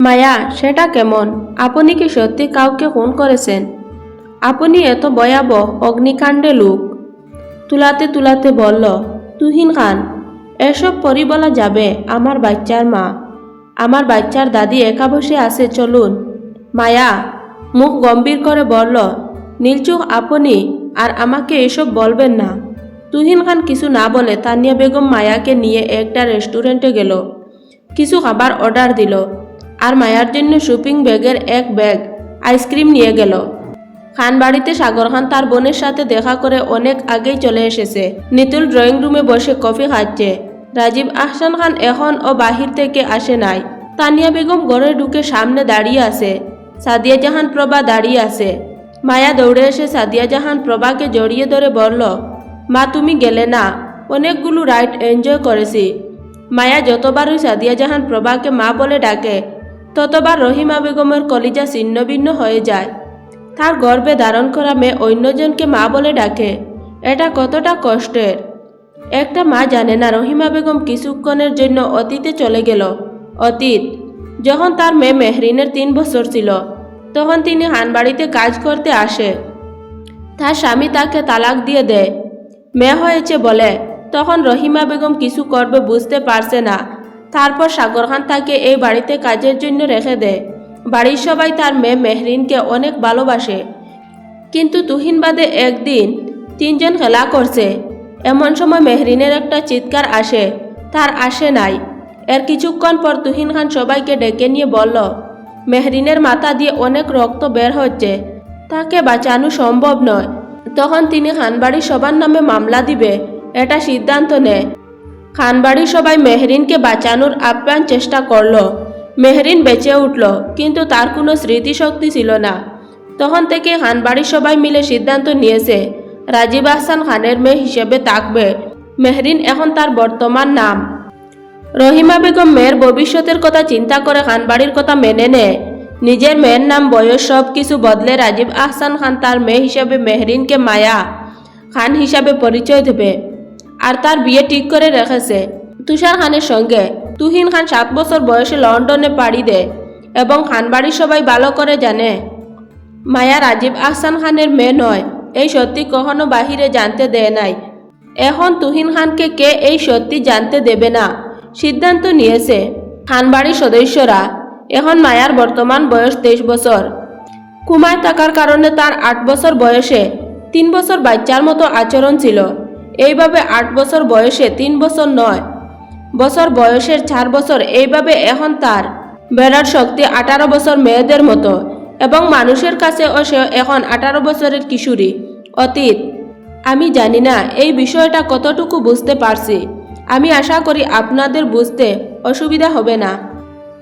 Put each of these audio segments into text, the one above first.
মায়া, সেটা কেমন? আপনি কি সত্যি কাউকে খুন করেছেন আপনি এত ভয়াবহ অগ্নিকাণ্ডে লোক। তুলাতে তুলাতে বলল, তুহিন খান, এসব পরি বলা যাবে আমার বাচ্চার মা। আমার বাচ্চার দাদি একা বসে আছে, চলুন। মায়া মুখ গম্ভীর করে বলল নীলচুক আপনি আর আমাকে এসব বলবেন না। তুহিন খান কিছু না বলে তানিয়া বেগম মায়াকে নিয়ে একটা রেস্টুরেন্টে গেল। কিছু খাবার অর্ডার দিল। আর মায়ার জন্য শপিং ব্যাগের এক ব্যাগ আইসক্রিম নিয়ে গেল। খানবাড়িতে সাগর খান তার বোনের সাথে দেখা করে অনেক আগেই চলে এসেছে। নিতুল ড্রয়িং রুমে বসে কফি খাচ্ছে। রাজীব আহসান খান এখন ও বাহির থেকে আসে নাই। তানিয়া বেগম ঘরে ঢুকে সামনে দাঁড়িয়ে আছে। সাদিয়া জাহান প্রভা দাঁড়িয়ে আছে। মায়া দৌড়ে এসে সাদিয়া জাহান প্রভাকে জড়িয়ে ধরে বলল, মা, তুমি গেলে না। অনেকগুলো রাইড এনজয় করেছি। মায়া যতবারই সাদিয়া জাহান প্রভাকে মা বলে ডাকে ততবার রহিমা বেগমের কলিজা ছিন্ন ভিন্ন হয়ে যায়। তার গর্ভে ধারণ করা মেয়ে অন্যজনকে মা বলে ডাকে। এটা কতটা কষ্টের। একটা মা জানে না রহিমা বেগম কিছুক্ষণের জন্য অতীতে চলে গেল। অতীত, যখন তার মেয়ে মেহরিনের তিন বছর ছিল, তখন তিনি হানবাড়িতে কাজ করতে আসে। তার স্বামী তাকে তালাক দিয়ে দেয়। মেয়ে হয়েছে বলে তখন রহিমা বেগম কিছু করবে বুঝতে পারছে না। তারপর সাগর খান তাকে এই বাড়িতে কাজের জন্য রেখে দেয়। বাড়ির সবাই তার মেয়ে মেহরিনকে অনেক ভালোবাসে। কিন্তু তুহিন বাদে একদিন তিনজন খেলা করছে। এমন সময় মেহরিনের একটা চিৎকার আসে। তার আসে নাই। এর কিছুক্ষণ পর তুহিন খান সবাইকে ডেকে নিয়ে বলল, মেহরিনের মাথা দিয়ে অনেক রক্ত বের হচ্ছে। তাকে বাঁচানো সম্ভব নয়। তখন তিনি খানবাড়ির সবার নামে মামলা দিবে। এটা সিদ্ধান্ত নেয়। খানবাড়ির সবাই মেহরিনকে বাঁচানোর আপ্রাণ চেষ্টা করল। মেহরিন বেঁচে উঠল, কিন্তু তার কোনো স্মৃতিশক্তি ছিল না। তখন থেকে খানবাড়ির সবাই মিলে সিদ্ধান্ত নিয়েছে, রাজীব আহসান খানের মেয়ে হিসেবে থাকবে। মেহরিন এখন তার বর্তমান নাম। রহিমা বেগম মেয়ের ভবিষ্যতের কথা চিন্তা করে খানবাড়ির কথা মেনে নেয়। নিজের মেয়ের নাম, বয়স সব কিছু বদলে রাজীব আহসান খান তার মেয়ে হিসাবে মেহরিনকে মায়া খান হিসাবে পরিচয় দেবে। আর তার বিয়ে ঠিক করে রেখেছে। তুষার খানের সঙ্গে। তুহিন খান সাত বছর বয়সে লন্ডনে পাড়ি দেয় এবং খানবাড়ির সবাই ভালো করে জানে। মায়া রাজীব আহসান খানের মেয়ে নয়। এই সত্যি কখনো বাহিরে জানতে দেয় নাই। এখন তুহিন খানকে কে এই সত্যি জানতে দেবে না? সিদ্ধান্ত নিয়েছে খানবাড়ির সদস্যরা। এখন মায়ার বর্তমান বয়স তেইশ বছর। কুমায় থাকার কারণে তার আট বছর বয়সে তিন বছর বাচ্চার মতো আচরণ ছিল। এইভাবে আট বছর বয়সে তিন বছর নয় বছর বয়সের চার বছর এইভাবে এখন তার বেড়ার শক্তি আঠারো বছর মেয়েদের মতো এবং মানুষের কাছেও সে এখন আঠারো বছরের কিশোরী। অতীত, আমি জানি না এই বিষয়টা কতটুকু বুঝতে পারছি। আমি আশা করি আপনাদের বুঝতে অসুবিধা হবে না।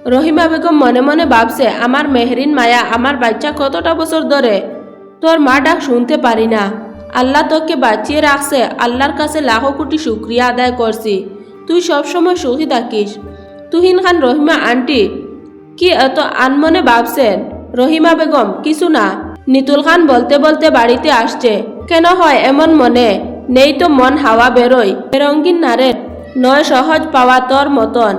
রহিমা বেগম মনে মনে ভাবছে, আমার মেহরিন মায়া, আমার বাচ্চা কতটা বছর ধরে তোর মা ডাক শুনতে পারি না। আল্লাহ তোকে বাঁচিয়ে রাখছে, আল্লাহর কাছে লাখো কোটি শুক্রিয়া আদায় করছি। তুই সবসময় সুখী থাকিস। তুহিন খান রহিমা আন্টি, কি এত আনমনে ভাবছেন? রহিমা বেগম, কিছু না। নিতুল খান বলতে বলতে বাড়িতে আসছে। কেন হয় এমন মনে? নেই তো মন হাওয়া বেরোয়। রঙ্গিন নারে নয় সহজ পাওয়া তোর মতন।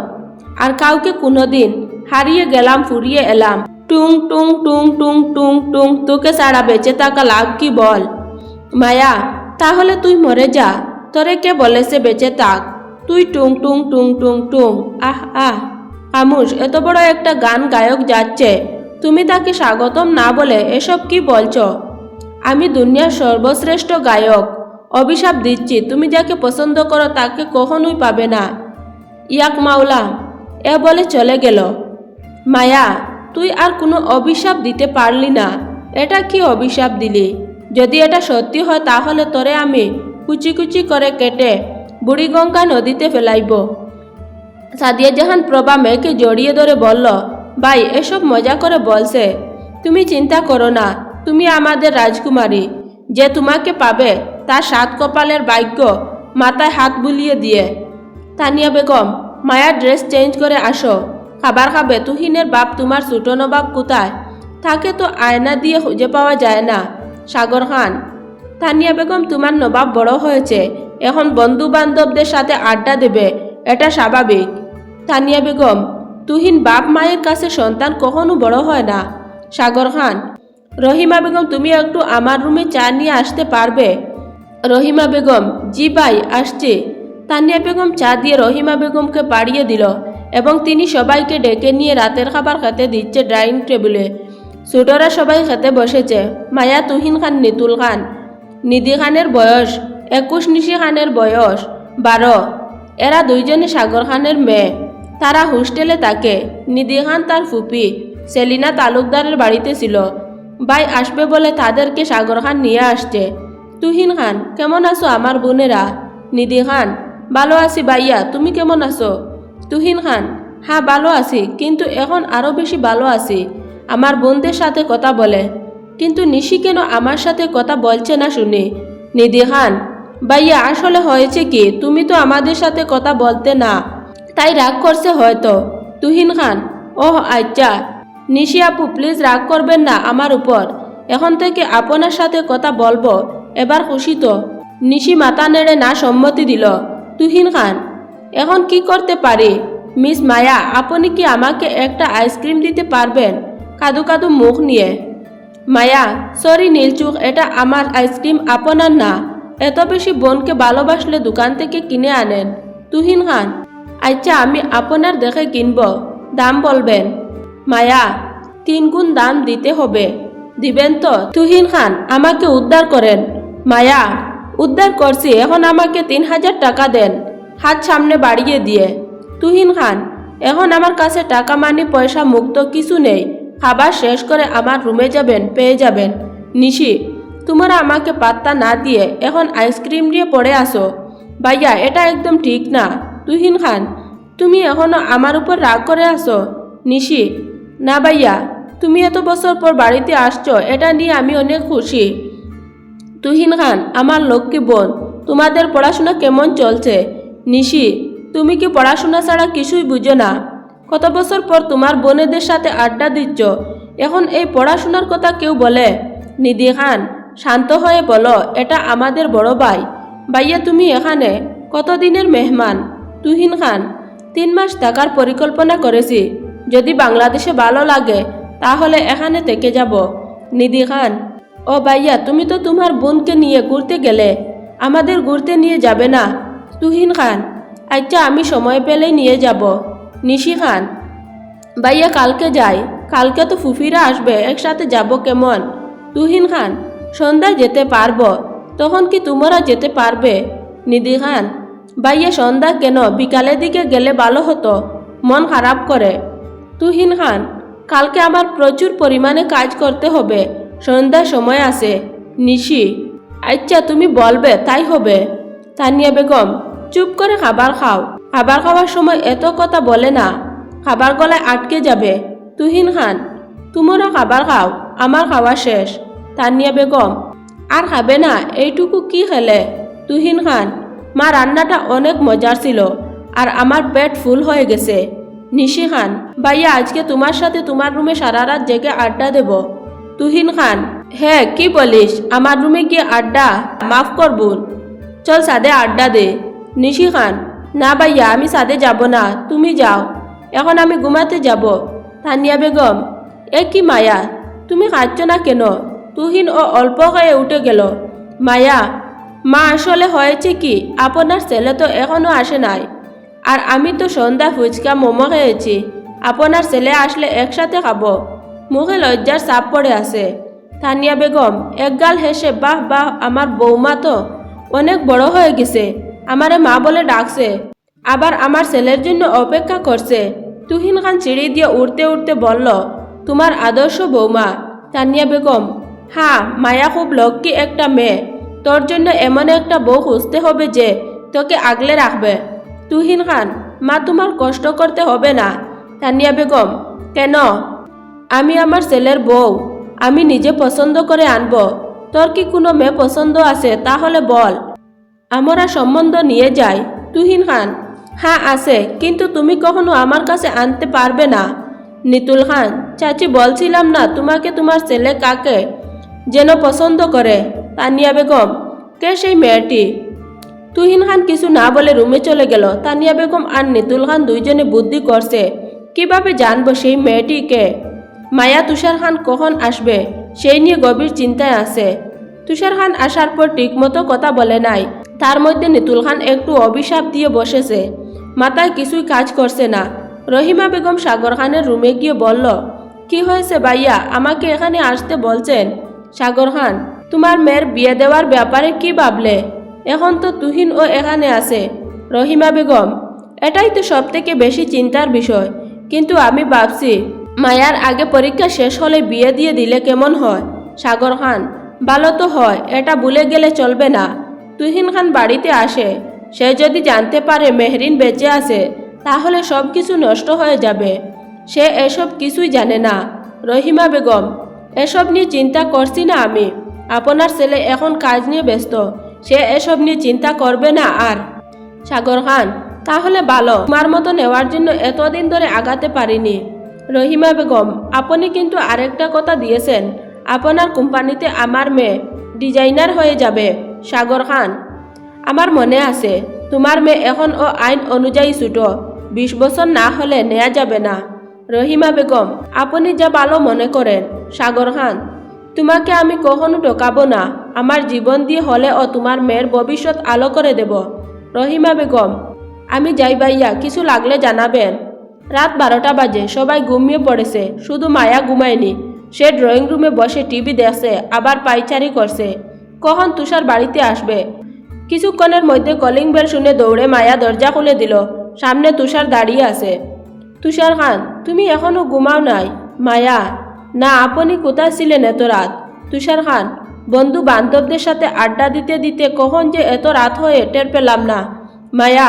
আর কাউকে কোনোদিন হারিয়ে গেলাম, ফুরিয়ে এলাম। টুং টুং টুং টুং টুং টুং, তোকে সারা বেঁচে থাকা লাভ কি বল? মায়া, তাহলে তুই মরে যা। তোরে কে বলেছে বেঁচে থাক? তুই টুং টুং টুং টুং টুং। আহ আহ। খামুশ, এত বড় একটা গান গায়ক যাচ্ছে। তুমি তাকে স্বাগতম না বলে এসব কি বলছ? আমি দুনিয়ার সর্বশ্রেষ্ঠ গায়ক। অভিশাপ দিচ্ছি, তুমি যাকে পছন্দ করো তাকে কখনোই পাবে না। ইয়াক মাওলা, এ বলে চলে গেল। মায়া, তুই আর কোনো অভিশাপ দিতে পারলি না। এটা কি অভিশাপ দিলি? যদি এটা সত্যি হয়, তাহলে তোরে আমি কুচি কুচি করে কেটে বুড়িগঙ্গা নদীতে ফেলাইব। সাদিয়া জাহান প্রভা মেয়েকে জড়িয়ে ধরে বলল, ভাই, এসব মজা করে বলছে। তুমি চিন্তা করো না, তুমি আমাদের রাজকুমারী। যে তোমাকে পাবে, তার সাত কপালের ভাগ্য মাথায় হাত বুলিয়ে দিয়ে। তানিয়া বেগম, মায়ার ড্রেস চেঞ্জ করে আসো। খাবার খাবে, তুহিনের বাপ তোমার ছোটো বাপ কোথায়? তাকে তো আয়না দিয়ে খুঁজে পাওয়া যায় না। সাগর খান, তানিয়া বেগম তোমার নবাব বড় হয়েছে এখন বন্ধু বান্ধবদের সাথে আড্ডা দেবে, এটা স্বাভাবিক তানিয়া বেগম, তুহিন বাপ মায়ের কাছে সন্তান কখনো বড় হয় না। সাগর খান রহিমা বেগম তুমি একটু আমার রুমে চা নিয়ে আসতে পারবে। রহিমা বেগম, জি ভাই, আসছে। তানিয়া বেগম চা দিয়ে রহিমা বেগমকে বাড়িয়ে দিল, এবং তিনি সবাইকে ডেকে নিয়ে রাতের খাবার খেতে দিচ্ছে ডাইনিং টেবিলে ছোটরা সবাই খেতে বসেছে। মায়া তুহিন খান, নিতুল খান। নিধি খানের বয়স, একুশ নিশি খানের বয়স বারো এরা দুইজনে সাগর খানের মেয়ে। তারা হোস্টেলে থাকে। নিধি খান তার ফুপি। সেলিনা তালুকদারের বাড়িতে ছিল। ভাই আসবে বলে তাদেরকে সাগর খান নিয়ে আসছে। তুহিন খান, কেমন আছো আমার বোনেরা? নিধি খান, ভালো আছি ভাইয়া, তুমি কেমন আছো? তুহিন খান হ্যাঁ ভালো আছি, কিন্তু এখন আরও বেশি ভালো আছি। আমার বোনদের সাথে কথা বলে। কিন্তু নিশি কেন আমার সাথে কথা বলছে না শুনে? নিধি খান ভাইয়া, আসলে হয়েছে কি? তুমি তো আমাদের সাথে কথা বলতে না। তাই রাগ করছে হয়তো। তুহিন খান, ওহ আচ্ছা। নিশি আপু প্লিজ রাগ করবেন না আমার উপর। এখন থেকে আপনার সাথে কথা বলব, এবার খুশি তো। নিশি মাথা নেড়ে না সম্মতি দিল। তুহিন খান, এখন কি করতে পারি? মিস মায়া, আপনি কি আমাকে একটা আইসক্রিম দিতে পারবেন? কাদু কাদু মুখ নিয়ে। মায়া সরি নীলচুক, এটা আমার আইসক্রিম আপনার না। এত বেশি বোনকে ভালোবাসলে দোকান থেকে কিনে আনেন। তুহিন খান আচ্ছা আমি আপনার দেখে কিনব। দাম বলবেন। মায়া, তিন গুণ দাম দিতে হবে। দিবেন তো? তুহিন খান, আমাকে উদ্ধার করেন। মায়া উদ্ধার করছি এখন আমাকে তিন হাজার টাকা দেন। হাত সামনে বাড়িয়ে দিয়ে। তুহিন খান, এখন আমার কাছে টাকা মানি পয়সা মুক্ত কিছু নেই। খাবার শেষ করে আমার রুমে যাবেন, পেয়ে যাবেন। নিশি, তোমরা আমাকে পাত্তা না দিয়ে এখন আইসক্রিম দিয়ে পড়ে আসো ভাইয়া, এটা একদম ঠিক না। তুহিন খান, তুমি এখনও আমার উপর রাগ করে আসো নিশি, না ভাইয়া, তুমি এত বছর পর বাড়িতে আসছো, এটা নিয়ে আমি অনেক খুশি। তুহিন খান, আমার লক্ষ্মী বোন, তোমাদের পড়াশোনা কেমন চলছে? নিশি, তুমি কি পড়াশোনা ছাড়া কিছুই বুঝো না? কত বছর পর তোমার বোনেদের সাথে আড্ডা দিচ্ছ? এখন এই পড়াশোনার কথা কেউ বলে? নিধি খান, শান্ত হয়ে বলো, এটা আমাদের বড় ভাই। ভাইয়া, তুমি এখানে? কতদিনের মেহমান? তুহিন খান, তিন মাস থাকার পরিকল্পনা করেছি। যদি বাংলাদেশে ভালো লাগে, তাহলে এখানে থেকে যাব। নিধি খান, ও ভাইয়া, তুমি তো তোমার বোনকে নিয়ে ঘুরতে গেলে। আমাদের ঘুরতে নিয়ে যাবে না। তুহিন খান আচ্ছা আমি সময় পেলেই নিয়ে যাব। নিশি খান, ভাইয়া কালকে যাই, কালকে তো ফুফিরা আসবে, একসাথে যাব কেমন? তুহিন খান, সন্ধ্যায় যেতে পারব, তখন কি তোমরা যেতে পারবে? নিধি খান, ভাইয়া সন্ধ্যা কেন? বিকালের দিকে গেলে ভালো হতো, মন খারাপ করে। তুহিন খান, কালকে আমার প্রচুর পরিমাণে কাজ করতে হবে সন্ধ্যার সময় আছে। নিশি আচ্ছা তুমি বলবে, তাই হবে। তানিয়া বেগম, চুপ করে খাবার খাও। খাবার খাওয়ার সময় এত কথা বলে না। খাবার গলায় আটকে যাবে। তুহিন খান, তোমরা খাবার খাও, আমার খাওয়া শেষ। তানিয়া বেগম, আর খাবে না, এইটুকু কি খেলে? তুহিন খান, মা, রান্নাটা অনেক মজার ছিল, আর আমার পেট ফুল হয়ে গেছে। নিশি খান, ভাইয়া, আজকে তোমার সাথে তোমার রুমে সারা রাত জেগে আড্ডা দেব। তুহিন খান হ্যাঁ কি বলিস? আমার রুমে গিয়ে আড্ডা, মাফ করবুন চল সাদে আড্ডা দে। নিশি খান না ভাইয়া, আমি সাদে যাব না, তুমি যাও। এখন আমি ঘুমাতে যাব। তানিয়া বেগম, এ কি মায়া? তুমি খাচ্ছ না কেন? তুহিন ও অল্প হয়ে উঠে গেল। মায়া, মা আসলে হয়েছে কি? আপনার ছেলে তো এখনও আসে নাই। আর আমি তো সন্ধ্যা ফুচকা মোমো খেয়েছি। আপনার ছেলে আসলে একসাথে খাব। মুখে লজ্জার চাপ পড়ে আছে। তানিয়া বেগম, একগাল হেসে, বাহ বাহ, আমার বৌমা তো অনেক বড় হয়ে গেছে। আমারে মা বলে ডাকছে, আবার আমার ছেলের জন্য অপেক্ষা করছে। তুহিন খান সিঁড়ি দিয়ে উড়তে উড়তে বলল, তোমার আদর্শ বৌমা, তানিয়া বেগম। হ্যাঁ মায়া খুব লক্ষ্মী একটা মেয়ে। তোর জন্য এমন একটা বউ খুঁজতে হবে যে তোকে আগলে রাখবে। তুহিন খান, মা, তোমার কষ্ট করতে হবে না। তানিয়া বেগম, কেন? আমি আমার ছেলের বউ। আমি নিজে পছন্দ করে আনব। তোর কি কোনো মেয়ে পছন্দ আছে? তাহলে বল। আমরা সম্বন্ধ নিয়ে যাই তুহিন খান হ্যাঁ আছে, কিন্তু তুমি কখনো আমার কাছে আনতে পারবে না। নিতুল খান, চাচি বলছিলাম না তোমাকে তোমার ছেলে কাকে যেন পছন্দ করে তানিয়া বেগম, কে সেই মেয়েটি? তুহিন খান কিছু না বলে রুমে চলে গেল। তানিয়া বেগম আর নিতুল খান দুইজনে বুদ্ধি করছে কীভাবে জানব সেই মেয়েটিকে মায়া তুষার খান কখন আসবে? সেই নিয়ে গভীর চিন্তায় আছে। তুষার খান আসার পর ঠিকমতো কথা বলে নাই। তার মধ্যে নিতুল খান একটু অভিশাপ দিয়ে বসেছে। মাথায় কিছুই কাজ করছে না। রহিমা বেগম সাগর খানের রুমে গিয়ে বলল, কি হয়েছে ভাইয়া? আমাকে এখানে আসতে বলছেন? সাগর খান, তোমার মেয়ের বিয়ে দেওয়ার ব্যাপারে কি ভাবলে? এখন তো তুহিন ও এখানে আছে। রহিমা বেগম, এটাই তো সব থেকে বেশি চিন্তার বিষয়। কিন্তু আমি ভাবছি, মায়ার আগে পরীক্ষা শেষ হলে বিয়ে দিয়ে দিলে কেমন হয়? সাগর খান, ভালো তো হয়, এটা ভুলে গেলে চলবে না। তুহিন খান বাড়িতে আসে। সে যদি জানতে পারে মেহরিন বেঁচে আছে, তাহলে সব কিছু নষ্ট হয়ে যাবে। সে এসব কিছুই জানে না। রহিমা বেগম, এসব নিয়ে চিন্তা করছি না আমি। আপনার ছেলে এখন কাজ নিয়ে ব্যস্ত। সে এসব নিয়ে চিন্তা করবে না আর। সাগর খান, তাহলে ভালো। তোমার মতো নেওয়ার জন্য এতদিন ধরে আগাতে পারিনি। রহিমা বেগম, আপনি কিন্তু আরেকটা কথা দিয়েছেন। আপনার কোম্পানিতে আমার মেয়ে ডিজাইনার হয়ে যাবে। সাগর খান। আমার মনে আছে তোমার মেয়ে এখন ও আইন অনুযায়ী ছুটো বিশ বছর না হলে নেওয়া যাবে না। রহিমা বেগম, আপনি যা ভালো মনে করেন সাগর খান। তোমাকে আমি কখনো ঠকাবো না। আমার জীবন দিয়ে হলে ও তোমার মেয়ের ভবিষ্যৎ আলো করে দেব। রহিমা বেগম, আমি যাই ভাইয়া কিছু লাগলে জানাবেন। রাত বারোটা বাজে, সবাই ঘুমিয়ে পড়েছে শুধু মায়া ঘুমায়নি সে ড্রয়িং রুমে বসে টিভি দেখছে আবার পাইচারি করছে কখন তুষার বাড়িতে আসবে? কিছুক্ষণের মধ্যে কলিং বেল শুনে দৌড়ে মায়া দরজা খুলে দিল। সামনে তুষার দাঁড়িয়ে আছে। তুষার খান, তুমি এখনও ঘুমাও নাই? মায়া, না, আপনি কোথায় ছিলেন এত রাত? তুষার খান, বন্ধু বান্ধবদের সাথে আড্ডা দিতে দিতে কখন যে এত রাত হয়ে টের পেলাম না। মায়া,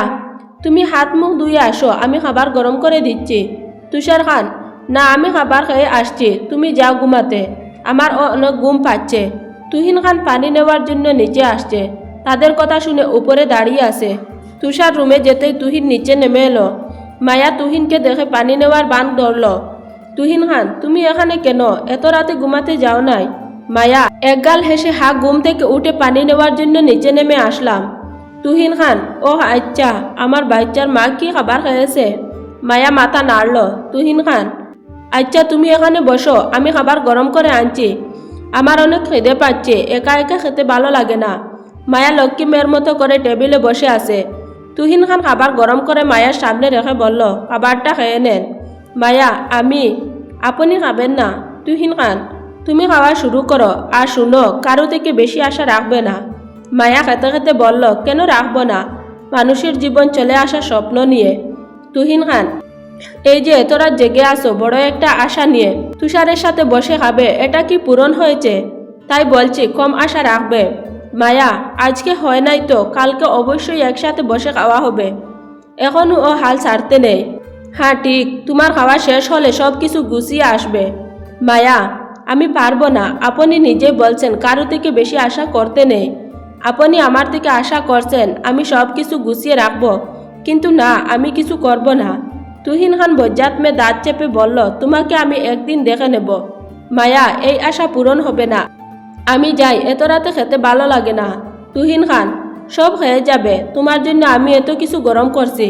তুমি হাত মুখ ধুয়ে আসো, আমি খাবার গরম করে দিচ্ছি। তুষার খান, না, আমি খাবার খেয়ে আসছি, তুমি যাও ঘুমাতে। আমার অনেক ঘুম পাচ্ছে। তুহিন খান পানি নেওয়ার জন্য নিচে আসছে। তাদের কথা শুনে উপরে দাঁড়িয়ে আছে। তুষার রুমে যেতেই তুহিন নিচে নেমে এলো। মায়া তুহিনকে দেখে পানি নেওয়ার বান ধরল। তুহিন খান, তুমি এখানে কেন? এত রাতে ঘুমাতে যাও নাই। মায়া, একগাল হেসে হা ঘুম থেকে উঠে পানি নেওয়ার জন্য নিচে নেমে আসলাম। তুহিন খান ও আচ্ছা আমার বাচ্চার মা কি খাবার খেয়েছে? মায়া মাথা নাড়ল। তুহিন খান আচ্ছা তুমি এখানে বসো, আমি খাবার গরম করে আনছি। আমার অনেক খিদে পাচ্ছে, একা একা খেতে ভালো লাগে না। মায়া লক্ষ্মী মেয়ের মতো করে টেবিলে বসে আছে। তুহিন খান খাবার গরম করে মায়ার সামনে রেখে বলল, খাবারটা খেয়ে নেন। মায়া, আমি? আপনি খাবেন না? তুহিন খান, তুমি খাওয়া শুরু করো, আর শুনো, কারও থেকে বেশি আশা রাখবে না। মায়া খেতে খেতে বলল, কেন রাখব না? মানুষের জীবন চলে আসা স্বপ্ন নিয়ে। তুহিন খান এই যে, তোরা জেগে আসো বড় একটা আশা নিয়ে। তুষারের সাথে বসে খাবে, এটা কি পূরণ হয়েছে? তাই বলছি, কম আশা রাখবে। মায়া, আজকে হয় নাই তো, কালকে অবশ্যই একসাথে বসে খাওয়া হবে। এখনও ও হাল ছাড়তে নেই। হ্যাঁ ঠিক, তোমার খাওয়া শেষ হলে সব কিছু গুছিয়ে আসবে। মায়া, আমি পারব না, আপনি নিজেই বলছেন, কারও থেকে বেশি আশা করতে নেই। আপনি আমার থেকে আশা করছেন, আমি সব কিছু গুছিয়ে রাখব। কিন্তু না, আমি কিছু করব না। তুহিন খান বজ্জাত মে দাঁত চেপে বলল, তোমাকে আমি একদিন দেখে নেব। মায়া, এই আশা পূরণ হবে না। আমি যাই, এত রাতে খেতে ভালো লাগে না। তুহিন খান, সব হয়ে যাবে। তোমার জন্য আমি এত কিছু গরম করছি।